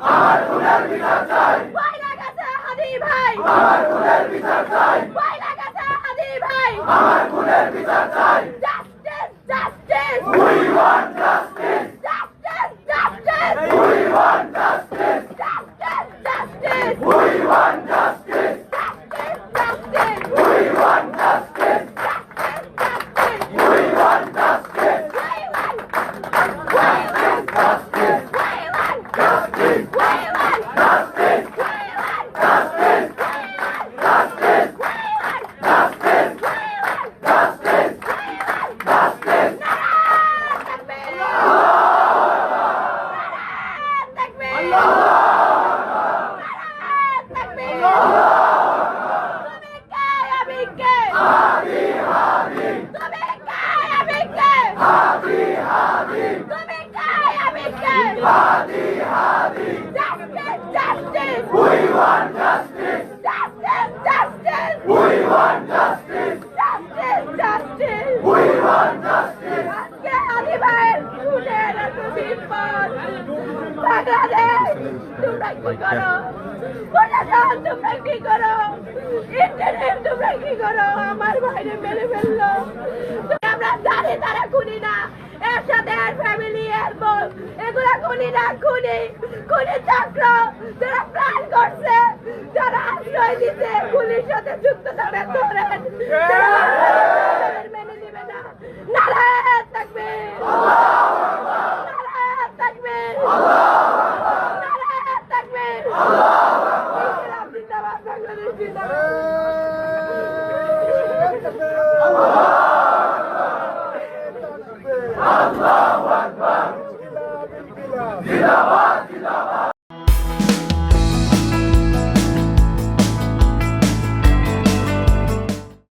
আমার খুনের বিচার চাই। পয়লা গেছে হাদি ভাই। আমার খুনের বিচার চাই। পয়লা আমার খুনের বিচার চাই justice justice we want justice justice justice we want justice justice justice we want justice justice justice we want justice justice justice we want justice we want We want justice. K? Justice, justice! We want justice! Justice, justice! We want justice! Justice, justice! We want justice! আজকে আলী ভাইয়ের খুনের এত বিপদ। বাংলাদেশ, তোমরা কি করো? প্রশাসন, তোমরা কি করো? ইন্টারনেট, তোমরা কি করো? আমার ভাইরে মেরে ফেলল। আমরা জানি তারা সাথে আর ফ্যামিলি এর বোন এগুলা খুনি না খুনি খুনি চক্র যারা প্ল্যান করছে, যারা আশ্রয় দিতে খুনির সাথে যুক্ত তাদের ধরেন। তারা মেনে নেবে না, নারায়ণ থাকবে। নারায়ণ থাকবে। নারায়ণ থাকবে। বাংলাদেশ জিন্দাবাদ জিন্দাবাদ।